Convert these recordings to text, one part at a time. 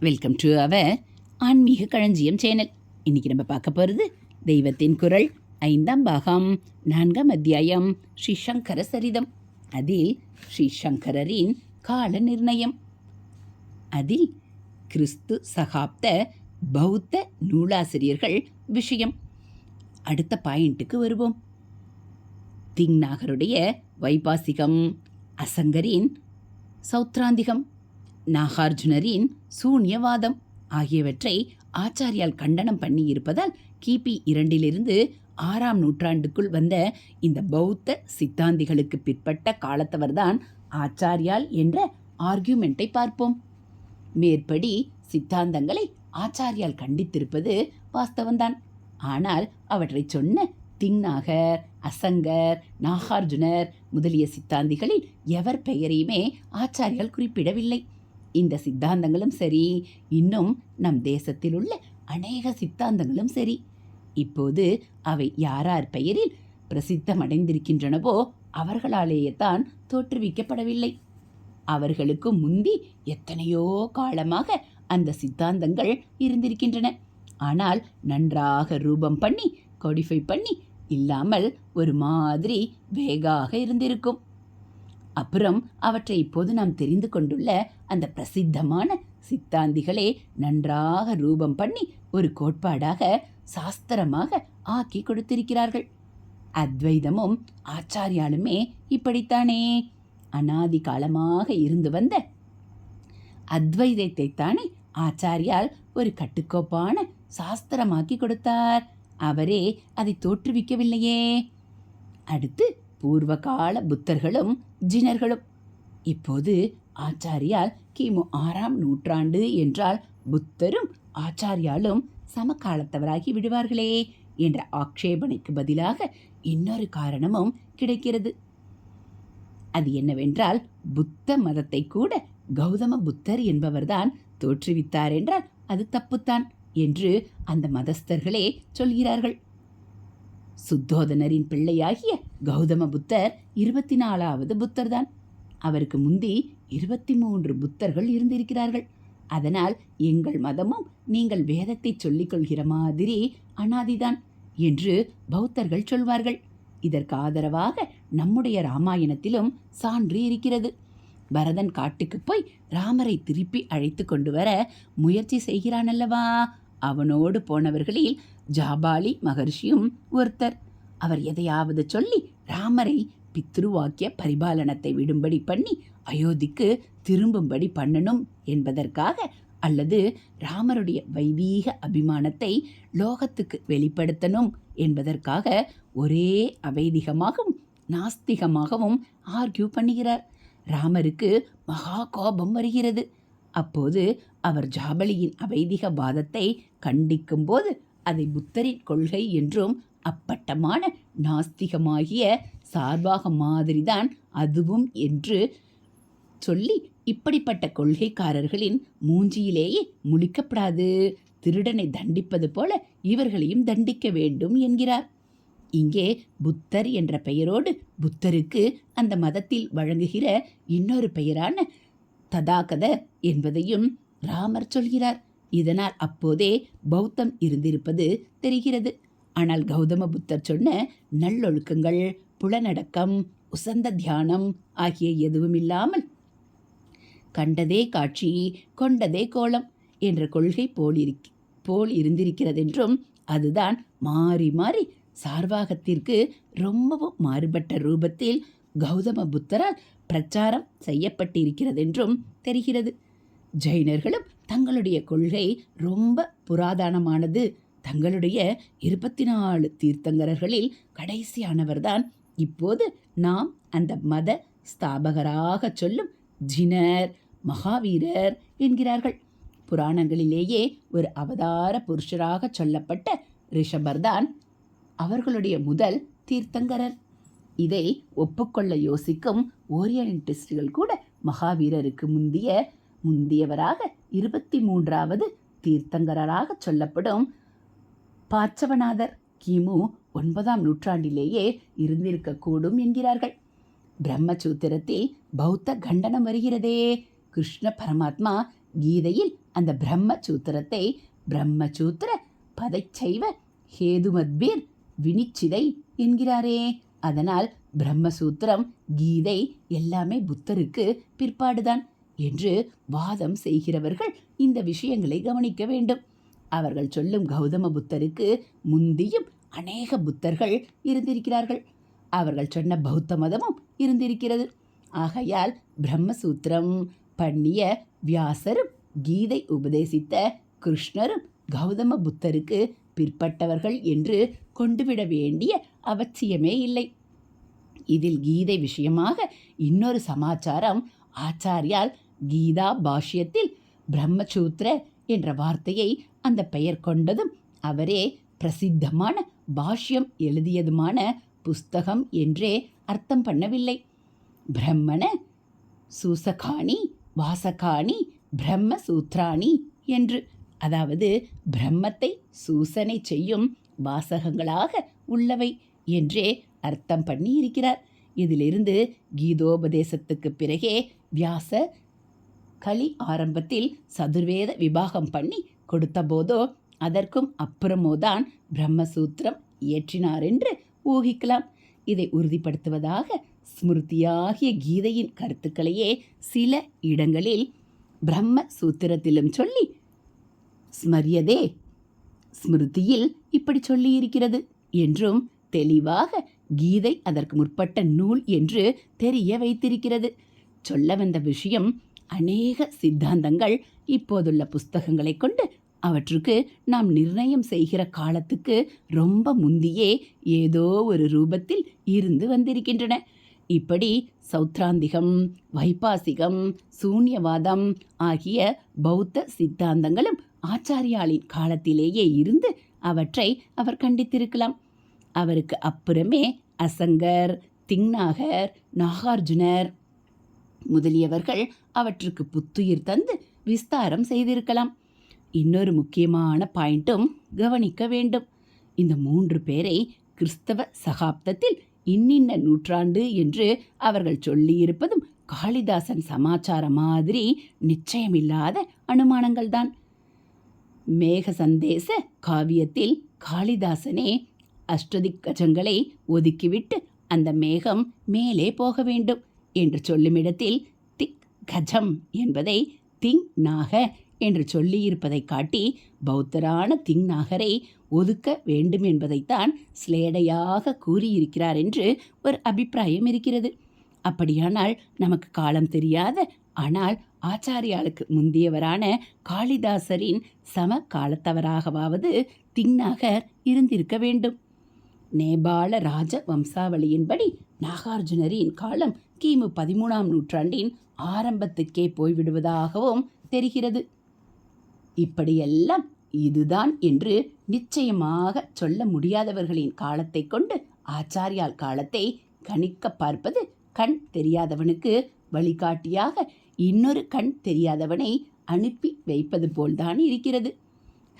Welcome to அவ ஆன்மீக களஞ்சியம் சேனல். இன்றைக்கி நம்ம பார்க்க போகிறது தெய்வத்தின் குரல் ஐந்தாம் பாகம் நான்காம் அத்தியாயம் ஸ்ரீ சங்கர சரிதம். அதில் ஸ்ரீ சங்கரரின் கால நிர்ணயம். அதில் கிறிஸ்து சகாப்த பௌத்த நூலாசிரியர்கள் விஷயம். அடுத்த பாயிண்ட்டுக்கு வருவோம். திங்நாகருடைய வைபாசிகம் அசங்கரின் சௌத்ராந்திகம். நாகார்ஜுனரின் சூன்யவாதம் ஆகியவற்றை ஆச்சாரியால் கண்டனம் பண்ணி இருப்பதால் கிபி இரண்டிலிருந்து ஆறாம் நூற்றாண்டுக்குள் வந்த இந்த பௌத்த சித்தாந்திகளுக்கு பிற்பட்ட காலத்தவர்தான் ஆச்சாரியால் என்ற ஆர்கியூமெண்ட்டை பார்ப்போம். மேற்படி சித்தாந்தங்களை ஆச்சாரியால் கண்டித்திருப்பது வாஸ்தவம்தான். ஆனால் அவற்றை சொன்ன திங்நாகர் அசங்கர் நாகார்ஜுனர் முதலிய சித்தாந்திகளில் எவர் பெயரையுமே ஆச்சாரியால் குறிப்பிடவில்லை. இந்த சித்தாந்தங்களும் சரி இன்னும் நம் தேசத்தில் உள்ள அநேக சித்தாந்தங்களும் சரி. இப்போது அவை யாரார் பெயரில் பிரசித்தமடைந்திருக்கின்றனவோ அவர்களாலேயே தான் தோற்றுவிக்கப்படவில்லை. அவர்களுக்கு முந்தி எத்தனையோ காலமாக அந்த சித்தாந்தங்கள் இருந்திருக்கின்றன. ஆனால் நன்றாக ரூபம் பண்ணி கோடிஃபை பண்ணி இல்லாமல் ஒரு மாதிரி வேகாக இருந்திருக்கும். அப்புறம் அவற்றை இப்போது நாம் தெரிந்து கொண்டுள்ள அந்த பிரசித்தமான சித்தாந்திகளே நன்றாக ரூபம் பண்ணி ஒரு கோட்பாடாக சாஸ்திரமாக ஆக்கி கொடுத்திருக்கிறார்கள். அத்வைதமும் ஆச்சாரியாலுமே இப்படித்தானே அனாதி காலமாக இருந்து வந்த அத்வைதத்தை தானே ஆச்சாரியால் ஒரு கட்டுக்கோப்பான சாஸ்திரமாக்கி கொடுத்தார். அவரே அதை தோற்றுவிக்கவில்லையே. அடுத்து பூர்வகால புத்தர்களும் ஜினர்களும். இப்போது ஆச்சாரியால் கிமு ஆறாம் நூற்றாண்டு என்றால் புத்தரும் ஆச்சாரியாலும் சமகாலத்தவராகி விடுவார்களே என்ற ஆக்ஷேபனைக்கு பதிலாக இன்னொரு காரணமும் கிடைக்கிறது. அது என்னவென்றால் புத்த மதத்தை கூட கௌதம புத்தர் என்பவர்தான் தோற்றுவித்தார் என்றால் அது தப்புத்தான் என்று அந்த மதஸ்தர்களே சொல்கிறார்கள். சுத்தோதனரின் பிள்ளையாகிய கௌதம புத்தர் இருபத்தி நாலாவது புத்தர்தான். அவருக்கு முந்தி இருபத்தி மூன்று புத்தர்கள் இருந்திருக்கிறார்கள். அதனால் எங்கள் மதமும் நீங்கள் வேதத்தை சொல்லிக் கொள்கிற மாதிரி அனாதிதான் என்று பௌத்தர்கள் சொல்வார்கள். இதற்கு ஆதரவாக நம்முடைய ராமாயணத்திலும் சான்று இருக்கிறது. பரதன் காட்டுக்கு போய் ராமரை திருப்பி அழைத்து கொண்டு வர முயற்சி செய்கிறான் அல்லவா அவனோடு போனவர்களில் ஜாபாலி மகர்ஷியும் ஒருத்தர். அவர் எதையாவது சொல்லி ராமரை பித்ருவாக்கிய பரிபாலனத்தை விடும்படி பண்ணி அயோத்திக்கு திரும்பும்படி பண்ணணும் என்பதற்காக அல்லது ராமருடைய வைதீக அபிமானத்தை லோகத்துக்கு வெளிப்படுத்தணும் என்பதற்காக ஒரே அவைதிகமாகவும் நாஸ்திகமாகவும் ஆர்கியூ பண்ணுகிறார். ராமருக்கு மகா கோபம் வருகிறது. அப்போது அவர் ஜாபலியின் அவைதிக வாதத்தை கண்டிக்கும்போது அதை புத்தரின் கொள்கை என்றும் அப்பட்டமான நாஸ்திகமாகிய சார்பாக மாதிரிதான் அதுவும் என்று சொல்லி இப்படிப்பட்ட கொள்கைக்காரர்களின் மூஞ்சியிலேயே முழிக்கப்படாது. திருடனை தண்டிப்பது போல இவர்களையும் தண்டிக்க வேண்டும் என்கிறார். இங்கே புத்தர் என்ற பெயரோடு புத்தருக்கு அந்த மதத்தில் வழங்குகிற இன்னொரு பெயரான ததாகத என்பதையும் ராமர் சொல்கிறார். இதனால் அப்போதே பௌத்தம் இருந்திருப்பது தெரிகிறது. ஆனால் கௌதம புத்தர் சொன்ன நல்லொழுக்கங்கள் புலனடக்கம் உசந்த தியானம் ஆகிய எதுவும் இல்லாமல் கண்டதே காட்சி கொண்டதே கோலம் என்ற கொள்கை போலிருக் போல் இருந்திருக்கிறதென்றும் அதுதான் மாறி மாறி சார்வாகத்திற்கு ரொம்பவும் மாறுபட்ட ரூபத்தில் கௌதம புத்தரால் பிரச்சாரம் செய்யப்பட்டிருக்கிறதென்றும் தெரிகிறது. ஜெயினர்களும் தங்களுடைய கொள்கை ரொம்ப புராதனமானது. தங்களுடைய இருபத்தி நாலு தீர்த்தங்கரர்களில் கடைசியானவர்தான். இப்போது நாம் அந்த மத ஸ்தாபகராக சொல்லும் ஜினர் மகாவீரர் என்கிறார்கள். புராணங்களிலேயே ஒரு அவதார புருஷராக சொல்லப்பட்ட ரிஷபர்தான் அவர்களுடைய முதல் தீர்த்தங்கரர். இதை ஒப்புக்கொள்ள யோசிக்கும் ஓரியன்டிஸ்டுகள் கூட மகாவீரருக்கு முந்திய முந்தியவராக இருபத்தி மூன்றாவது தீர்த்தங்கரராக சொல்லப்படும் பாச்சவநாதர் கிமு ஒன்பதாம் நூற்றாண்டிலேயே இருந்திருக்கக்கூடும் என்கிறார்கள். பிரம்மசூத்திரத்தில் பௌத்த கண்டனம் வருகிறதே. கிருஷ்ண பரமாத்மா கீதையில் அந்த பிரம்மசூத்திரத்தை பிரம்மசூத்திர பதைச்சைவ ஹேதுமத்பீர் வினிச்சிதை என்கிறாரே. அதனால் பிரம்மசூத்திரம் கீதை எல்லாமே புத்தருக்கு பிற்பாடுதான். என்று வாதம் செய்கிறவர்கள் இந்த விஷயங்களை கவனிக்க வேண்டும். அவர்கள் சொல்லும் கௌதம புத்தருக்கு முந்தியும் அநேக புத்தர்கள் இருந்திருக்கிறார்கள். அவர்கள் சொன்ன பௌத்த மதமும் இருந்திருக்கிறது. ஆகையால் பிரம்மசூத்திரம் பண்ணிய வியாசரும் கீதை உபதேசித்த கிருஷ்ணரும் கௌதம புத்தருக்கு பிற்பட்டவர்கள் என்று கொண்டுவிட வேண்டிய அவசியமே இல்லை. இதில் கீதை விஷயமாக இன்னொரு சமாச்சாரம் ஆச்சாரியால் கீதா பாஷ்யத்தில் பிரம்மசூத்ர என்ற வார்த்தையை அந்த பெயர் கொண்டதும் அவரே பிரசித்தமான பாஷ்யம் எழுதியதுமான புஸ்தகம் என்றே அர்த்தம் பண்ணவில்லை. பிரம்மண சூசகாணி வாசகாணி பிரம்ம சூத்ராணி என்று அதாவது பிரம்மத்தை சூசனை செய்யும் வாசகங்களாக உள்ளவை என்றே அர்த்தம் பண்ணி இருக்கிறார் இதிலிருந்து கீதோபதேசத்துக்கு பிறகே வியாச கலி ஆரம்பத்தில் சதுர்வேத விபாகம் பண்ணி கொடுத்தபோதோ அதற்கும் அப்புறமோதான் பிரம்மசூத்திரம் இயற்றினார் என்று ஊகிக்கலாம். இதை உறுதிப்படுத்துவதாக ஸ்மிருதியாகிய கீதையின் கருத்துக்களையே சில இடங்களில் பிரம்ம சூத்திரத்திலும் சொல்லி ஸ்மரியதே ஸ்மிருதியில் இப்படி சொல்லியிருக்கிறது என்றும் தெளிவாக கீதை அதற்கு முற்பட்ட நூல் என்று தெரிய வைத்திருக்கிறது. சொல்ல வந்த விஷயம் அநேக சித்தாந்தங்கள் இப்போதுள்ள புஸ்தகங்களை கொண்டு அவற்றுக்கு நாம் நிர்ணயம் செய்கிற காலத்துக்கு ரொம்ப முந்தியே ஏதோ ஒரு ரூபத்தில் இருந்து வந்திருக்கின்றன. இப்படி சௌத்ராந்திகம் வைபாசிகம் சூன்யவாதம் ஆகிய பௌத்த சித்தாந்தங்களும் ஆச்சாரியாளின் காலத்திலேயே இருந்து அவற்றை அவர் கண்டித்திருக்கலாம். அவருக்கு அப்புறமே அசங்கர் திங்நாகர் நாகார்ஜுனர் முதலியவர்கள் அவற்றுக்கு புத்துயிர் தந்து விஸ்தாரம் செய்திருக்கலாம். இன்னொரு முக்கியமான பாயிண்ட்டும் கவனிக்க வேண்டும். இந்த மூன்று பேரை கிறிஸ்தவ சகாப்தத்தில் இன்னின்ன நூற்றாண்டு என்று அவர்கள் சொல்லியிருப்பதும் காளிதாசன் சமாச்சாரம் மாதிரி நிச்சயமில்லாத அனுமானங்கள்தான். மேக சந்தேச காவியத்தில் காளிதாசனே அஷ்டதிக்கஜங்களை ஒதுக்கிவிட்டு அந்த மேகம் மேலே போக வேண்டும். என்று சொல்லுமிடத்தில் திக் கஜம் என்பதை திங் நாக என்று சொல்லியிருப்பதை காட்டி பௌத்தரான திங் நாகரை ஒதுக்க வேண்டும் என்பதைத்தான் ஸ்லேடையாக கூறியிருக்கிறார் என்று ஒரு அபிப்பிராயம் இருக்கிறது. அப்படியானால் நமக்கு காலம் தெரியாத ஆனால் ஆச்சாரியாளுக்கு முந்தியவரான காளிதாசரின் சம காலத்தவராகவாவது திங்நாகர் இருந்திருக்க வேண்டும். நேபாள ராஜ வம்சாவளியின்படி நாகார்ஜுனரின் காலம் கிமு பதிமூணாம் நூற்றாண்டின் ஆரம்பத்துக்கே போய்விடுவதாகவும் தெரிகிறது. இப்படியெல்லாம் இதுதான் என்று நிச்சயமாக சொல்ல முடியாதவர்களின் காலத்தை கொண்டு ஆச்சாரியால் காலத்தை கணிக்க பார்ப்பது கண் தெரியாதவனுக்கு வழிகாட்டியாக இன்னொரு கண் தெரியாதவனை அனுப்பி வைப்பது போல்தான் இருக்கிறது.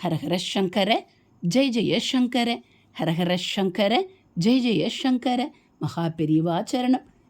ஹரஹர சங்கர ஜெய ஜெய சங்கர ஹரஹர சங்கர ஜெய ஜெய சங்கர மகா பெரியவா சரணம்.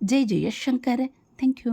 ஜெய் ஜெயசங்கர். Thank you